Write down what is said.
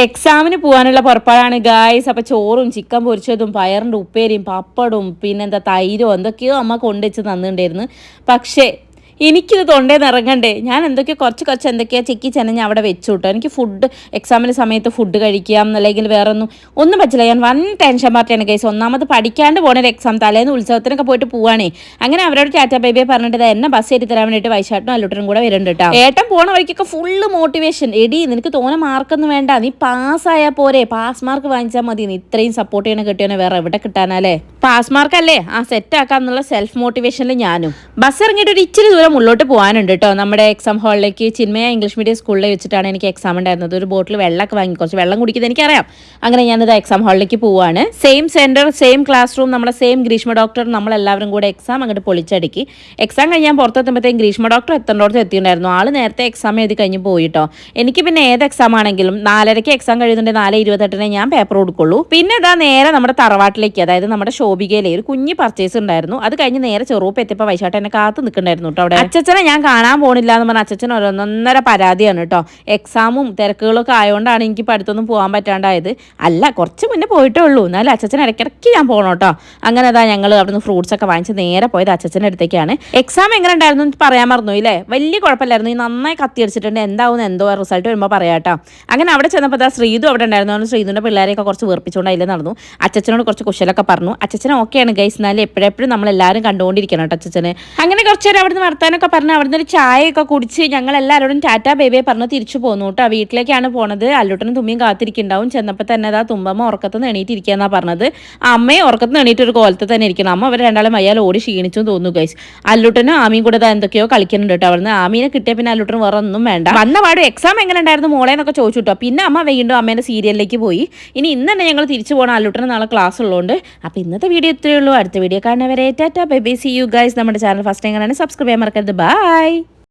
എക്സാമിന് പോകാനുള്ള പുറപ്പാടാണ് ഗായ്സ് അപ്പോൾ ചോറും ചിക്കൻ പൊരിച്ചതും പയറിന്റെ ഉപ്പേരിയും പപ്പടും പിന്നെന്താ തൈരോ എന്തൊക്കെയോ അമ്മ കൊണ്ടുവച്ച് തന്നിട്ടുണ്ടായിരുന്നു. പക്ഷേ എനിക്കിത് തൊണ്ടേന്ന് ഇറങ്ങണ്ടേ. ഞാൻ എന്തൊക്കെയോ കുറച്ച് കുറച്ച് എന്തൊക്കെയാ ചെക്കി ചെനഞ്ഞ് അവിടെ വെച്ചു കിട്ടും എനിക്ക് ഫുഡ് എക്സാമിന്റെ സമയത്ത് ഫുഡ് കഴിക്കാം അല്ലെങ്കിൽ വേറെ ഒന്നും ഒന്നും പറ്റില്ല. ഞാൻ വൺ ടെൻഷൻ പാർട്ടിയാണ് കേസ് ഒന്നാമത് പഠിക്കാണ്ട് പോണ ഒരു എക്സാം തലേന്ന് ഉത്സവത്തിനൊക്കെ പോയിട്ട് പോവാണേ. അങ്ങനെ അവരോട് ടാറ്റ ബേബിയെ പറഞ്ഞിട്ട് എന്നെ ബസ് കയറ്റി തരാൻ വേണ്ടിയിട്ട് വൈശാട്ടും അല്ലൂട്ടനും കൂടെ വരുന്നുണ്ട് കേട്ടോ ഏട്ടൻ പോണ വഴിക്കൊക്കെ ഫുള്ള് മോട്ടിവേഷൻ എടി നിനക്ക് തോന്നെ മാർക്കൊന്നും വേണ്ട. നീ പാസ്സായാൽ പോരെ. പാസ് മാർക്ക് വാങ്ങിച്ചാൽ മതി. നീ ഇത്രയും സപ്പോർട്ട് ചെയ്യണ കിട്ടിയോ വേറെ എവിടെ കിട്ടാനല്ലേ പാസ് മാർക്കല്ലേ ആ സെറ്റ് ആക്കാന്നുള്ള സെൽഫ് മോട്ടിവേഷനിൽ ഞാനും. ബസ് ഇറങ്ങിയിട്ട് ഒരു ഇച്ചിരി ദൂരം ഉള്ളോട്ട് പോകാനുണ്ട് കേട്ടോ നമ്മുടെ എക്സാം ഹാളിലേക്ക് ചിന്മയ ഇംഗ്ലീഷ് മീഡിയം സ്കൂളിൽ വെച്ചിട്ടാണ് എനിക്ക് എക്സാം ഉണ്ടായിരുന്നത്. ഒരു ബോട്ടിൽ വെള്ളമൊക്കെ വാങ്ങി. കുറച്ച് വെള്ളം കുടിക്കുന്നത് എനിക്കറിയാം. അങ്ങനെ ഞാനിത് എക്സാം ഹാളിലേക്ക് പോവാണ്. Same centre same class room നമ്മുടെ സെയിം ഗ്രീഷ്മ ഡോക്ടർ നമ്മളെല്ലാവരും കൂടെ എക്സാം അങ്ങോട്ട് പൊളിച്ചടുക്കി. എക്സാം കഴിഞ്ഞാൽ പുറത്തെത്തുമ്പോഴത്തേക്കും ഗ്രീഷ്മ ഡോക്ടർ എത്തേണ്ടോടത്ത് എത്തിയിട്ടുണ്ടായിരുന്നു. ആൾ നേരത്തെ എക്സാം എഴുതി കഴിഞ്ഞ് പോയിട്ടോ എനിക്ക് പിന്നെ ഏത് എക്സാം ആണെങ്കിലും നാലരയ്ക്ക് എക്സാം കഴിയുന്നുണ്ട് നാല് ഇരുപത്തെട്ടിനെ ഞാൻ പേപ്പർ കൊടുക്കുള്ളൂ. പിന്നെ ഇതാ നേരെ നമ്മുടെ തറവാട്ടിലേക്ക് അതായത് നമ്മുടെ ശോഭികയിലെ ഒരു കുഞ്ഞ് പർച്ചേസ് ഉണ്ടായിരുന്നു. അത് കഴിഞ്ഞ് നേരെ ചെറുപ്പ് എത്തിയപ്പോൾ വൈശാട്ട് എന്നെ കാത്ത് നിൽക്കണ്ടായിരുന്നു കേട്ടോ അവിടെ. അച്ഛനെ ഞാൻ കാണാൻ പോണില്ല എന്ന് പറഞ്ഞ അച്ഛൻ ഓരോന്നൊന്നര പരാതിയാണ് കേട്ടോ. എക്സാമും തിരക്കുകളൊക്കെ ആയതുകൊണ്ടാണ് എനിക്ക് പഠിത്തൊന്നും പോകാൻ പറ്റാണ്ടായത്. അല്ല കുറച്ച് മുന്നേ പോയിട്ടേ ഉള്ളൂ. എന്നാലും അച്ഛൻ ഇടയ്ക്കിടയ്ക്ക് ഞാൻ പോകണം കേട്ടോ. അങ്ങനെ അതാ ഞങ്ങൾ അവിടുന്ന് ഫ്രൂട്ട്സ് ഒക്കെ വാങ്ങിച്ച് നേരെ പോയത് അച്ഛന്റെ അടുത്തേക്കാണ്. എക്സാം എങ്ങനെ ഉണ്ടായിരുന്നു എന്ന് പറയാൻ മറന്നു ഇല്ലേ? വലിയ കുഴപ്പമില്ലായിരുന്നു. ഈ നന്നായി കത്തിയടിച്ചിട്ടുണ്ട്. എന്താവും എന്തോ റിസൾട്ട് വരുമ്പോൾ പറയാം കേട്ടോ. അങ്ങനെ അവിടെ ചെന്നപ്പോൾ അതാ ശ്രീതു അവിടെ ഉണ്ടായിരുന്നു. അതുകൊണ്ട് ശ്രീതുവിന്റെ പിള്ളേരെയൊക്കെ കുറച്ച് വെറുപ്പിച്ചുകൊണ്ട് അതിൽ നടന്നു. അച്ഛനോട് കുറച്ച് കുശലൊക്കെ പറഞ്ഞു. അച്ഛൻ ഓക്കെയാണ് ഗൈസ് എന്നാലും എപ്പോഴെപ്പോഴും നമ്മളെല്ലാവരും കണ്ടുകൊണ്ടിരിക്കണം കേട്ടോ അച്ഛച്ചനെ. അങ്ങനെ കുറച്ച് നേരം അവിടുന്ന് വർത്താനൊക്കെ പറഞ്ഞ് അവിടുന്ന് ഒരു ചായയൊക്കെ കുടിച്ച് ഞങ്ങൾ എല്ലാവരോടും ടാറ്റ ബേബിയെ പറഞ്ഞ് തിരിച്ചു പോന്നു കേട്ടോ വീട്ടിലേക്കാണ് പോണത്. അല്ലൂട്ടനും തുമ്മിയും കാത്തിരിക്കുന്നുണ്ടാവും. ചെന്നപ്പോൾ തന്നെ അതാ തുമ്പമ്മ ഉറക്കത്ത് നിന്ന് എണീറ്റിരിക്കുകയെന്നാ പറഞ്ഞത്. അമ്മയെ ഉറക്കത്ത് നിന്ന് ഒരു കോലത്ത് തന്നെ ഇരിക്കണം. അമ്മ അവർ രണ്ടാളും അയാൾ ഓടി ക്ഷീണിച്ചു തോന്നുന്നു ഗൈസ് അല്ലൂട്ടനും ആമിയും കൂടെ എന്തൊക്കെയോ കളിക്കുന്നുണ്ട് കേട്ടോ അവിടുന്ന് ആമീനെ കിട്ടിയ പിന്നെ അല്ലൂട്ടന് വേറെ ഒന്നും വേണ്ട. വന്ന പാടും എക്സാം എങ്ങനെ ഉണ്ടായിരുന്നു മോളെ എന്നൊക്കെ ചോദിച്ചു കേട്ടോ പിന്നെ അമ്മ വീണ്ടും അമ്മേന്റെ സീരിയലിലേക്ക് പോയി. ഇനി ഇന്ന് തന്നെ ഞങ്ങൾ തിരിച്ചു പോകണം അല്ലൂട്ടന് നാളെ ക്ലാസ് ഉള്ളതുകൊണ്ട് അപ്പോൾ ഇന്നത്തെ വീഡിയോ ഇത്രയേ ഉള്ളൂ. അടുത്ത വീഡിയോ കാണുന്നവരെ tata bye bye see you guys നമ്മുടെ ചാനൽ ഫസ്റ്റ് എങ്ങനെയാണ് സബ്സ്ക്രൈബ് ചെയ്യാൻ മറക്കരുത് ബൈ